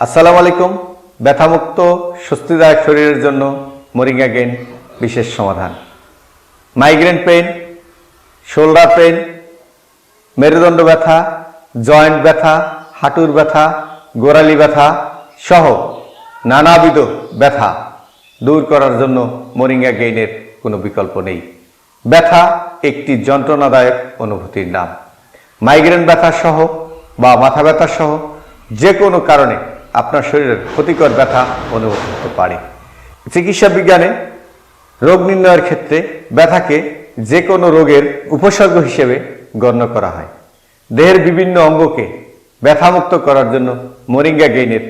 আসসালামু আলাইকুম। ব্যথামুক্ত, স্বস্তিদায়ক শরীরের জন্য মরিঙ্গা গেন বিশেষ সমাধান। মাইগ্রেন পেইন, শোল্ডার পেইন, মেরুদণ্ড ব্যথা, জয়েন্ট ব্যথা, হাঁটুর ব্যথা, গোড়ালি ব্যথা সহ নানাবিধ ব্যথা দূর করার জন্য মরিঙ্গা গেইনের কোনো বিকল্প নেই। ব্যথা একটি যন্ত্রণাদায়ক অনুভূতির নাম। মাইগ্রেন ব্যথা সহ বা মাথা ব্যথা সহ যে কোনো কারণে আপনার শরীরের ক্ষতিকর ব্যথা অনুভব করতে পারে। চিকিৎসা বিজ্ঞানে রোগ নির্ণয়ের ক্ষেত্রে ব্যথাকে যে কোনো রোগের উপসর্গ হিসেবে গণ্য করা হয়। দেহের বিভিন্ন অঙ্গকে ব্যথামুক্ত করার জন্য মরিঙ্গা গেইনের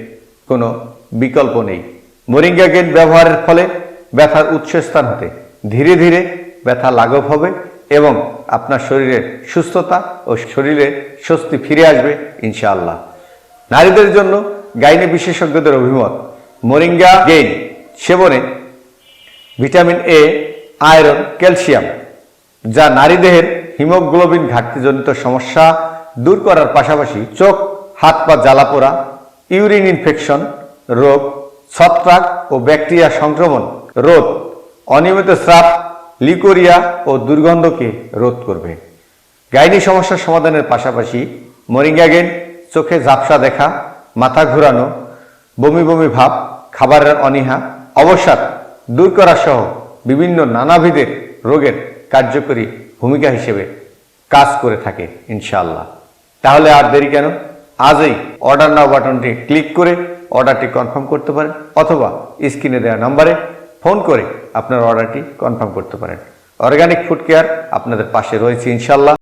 কোনো বিকল্প নেই। মরিঙ্গা গেইন ব্যবহারের ফলে ব্যথার উৎসস্থান হতে ধীরে ধীরে ব্যথা লাঘব হবে এবং আপনার শরীরের সুস্থতা ও শরীরে স্বস্তি ফিরে আসবে ইনশাআল্লাহ। নারীদের জন্য গাইনি বিশেষজ্ঞদের অভিমত, মরিঙ্গা গেইন সেবনে ভিটামিন এ, আয়রন, ক্যালসিয়াম, যা নারী দেহের হিমোগ্লোবিন ঘাটতিজনিত সমস্যা দূর করার পাশাপাশি চোখ, হাত পা জ্বালা জ্বালাপোড়া ইউরিন ইনফেকশন, রোগ, ছত্রাক ও ব্যাকটেরিয়া সংক্রমণ রোধ অনিয়মিত স্রাব, লিকোরিয়া ও দুর্গন্ধকে রোধ করবে। গাইনি সমস্যার সমাধানের পাশাপাশি মরিঙ্গাগেন চোখে ঝাপসা দেখা মাথা ঘোরানো, বমি বমি ভাব, খাবারের অনীহা, অবসাদ দূর করা সহ বিভিন্ন নানাবিধের রোগের কার্যকরী ভূমিকা হিসেবে কাজ করে থাকে, ইনশাআল্লাহ। তাহলে আর দেরি কেন? আজই অর্ডার নাও বাটনটি ক্লিক করে অর্ডারটি কনফার্ম করতে পারেন, অথবা স্ক্রিনে দেওয়া নম্বরে ফোন করে আপনার অর্ডারটি কনফার্ম করতে পারেন। অর্গানিক ফুড কেয়ার আপনাদের পাশে রয়েছে ইনশাল্লাহ